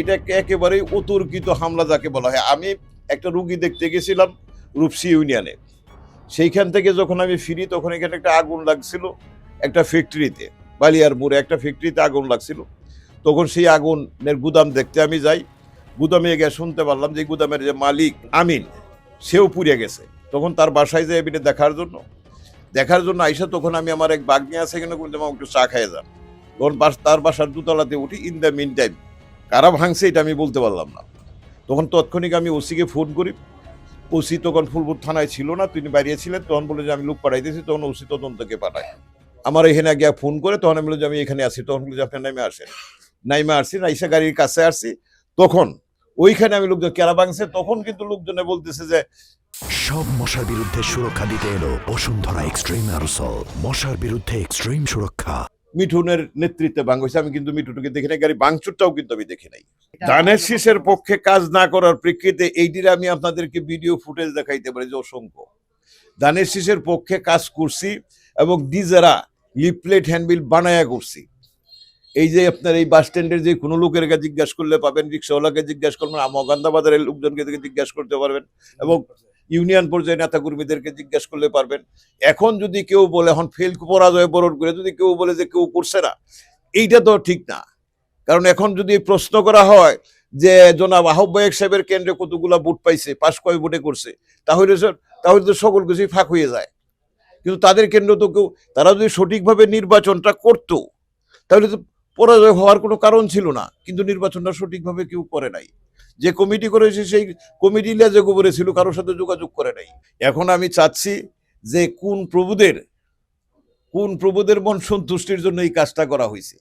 এটা একেবারেই অতর্কিত হামলা যাকে বলা হয়। আমি একটা রুগী দেখতে গেছিলাম রূপসী ইউনিয়নে। সেইখান থেকে যখন আমি ফিরি, তখন এখানে একটা আগুন লাগছিল একটা ফ্যাক্টরিতে, বালিয়ার মোড়ে একটা ফ্যাক্টরিতে আগুন লাগছিল। তখন সেই আগুনের গুদাম দেখতে আমি যাই। গুদামে গিয়ে শুনতে পারলাম যে গুদামের যে মালিক আমিন, সেও পুড়ে গেছে। তখন তার বাসায় যাই এমনি দেখার জন্য। দেখার জন্য আইসা তখন আমি আমার এক বাঘ নিয়ে আছে এখানে কিন্তু আমাকে একটু চা খাইয়ে যান। তখন তার বাসার দুতলাতে উঠি, ইন দ্য মিন টাইম কারা ভাঙছে এটা আমি বলতে পারলাম না। তখন তৎক্ষণিক আমি ওসিকে ফোন করি। ওসি তখন ফুলপুর থানায় ছিল না, তিনি বাইরে ছিলেন, তখন বলে যে আমি লোক পাঠাইতেছি, তখন ওসি তদন্তকে পাঠায়। আমার এখানে গিয়ে ফোন করে তখন আমি বললাম যে আমি এখানে আসি তখন বলে যে আপনি নাইমে আসেন। নাইমে আসছি, নাইসা গাড়ির কাছে আসছি, তখন ওইখানে আমি লোকজন, কেরা ভাঙছে? তখন কিন্তু লোকজনে বলতেছে যে সব মশার বিরুদ্ধে সুরক্ষা দিতে এলো বসুন্ধরা এক্সট্রিম অ্যারোসল। মশার বিরুদ্ধে এক্সট্রিম সুরক্ষা। মিঠুনের নেতৃত্বে ভাঙ হয়েছে। আমি কিন্তু মিঠুনকে দেখি নাই গাড়ি ভাঙচুরটাও কিন্তু আমি দেখি নাই। ধানের শীষের পক্ষে কাজ না করার প্রেক্ষিতে এইটির আমি আপনাদেরকে ভিডিও ফুটেজ দেখাইতে পারি যে অসংখ্য। ধানের শীষের পক্ষে কাজ করছি এবং ডিজারা লিপলেট হ্যান্ডবিল বানায়া করছি। এই যে আপনার এই বাস স্ট্যান্ডের যে কোনো লোকের কাছে জিজ্ঞাসা করলে পাবেন রিক্সাওয়ালাকে জিজ্ঞাসা করবেন আমগান্ধা বাজারের লোকজনকে জিজ্ঞাসা করতে পারবেন এবং ইউনিয়ন পর্যায়ে নেতা কর্মীদেরকে জিজ্ঞাসা করলে পারবেন। এখন যদি কেউ বলে, এখন ফেল পরাজয় বরণ করে, যদি কেউ বলে যে কেউ করছে না, এইটা তো ঠিক না। কারণ এখন যদি প্রশ্ন করা হয় যে, জনাব আহ্বায়ক সাহেবের কেন্দ্রে কতগুলা ভোট পাইছে, পাশ কয় ভোটে করছে? তাহলে তাহলে তো সকল কিছুই ফাঁক হয়ে যায়। কিন্তু তাদের কেন্দ্র তো কেউ, তারা যদি সঠিকভাবে নির্বাচনটা করতো, তাহলে তো পরাজয় হওয়ার কোনো কারণ ছিল না। কিন্তু নির্বাচনটা সঠিকভাবে কেউ করে নাই। যে কমিটি করেছে সেই কমিটি লেজে গোবরে ছিল, কারোর সাথে যোগাযোগ করে নাই। এখন আমি চাচ্ছি যে কোন প্রভুদের কোন প্রভুদের মন সন্তুষ্টির জন্য এই কাজটা করা হয়েছে।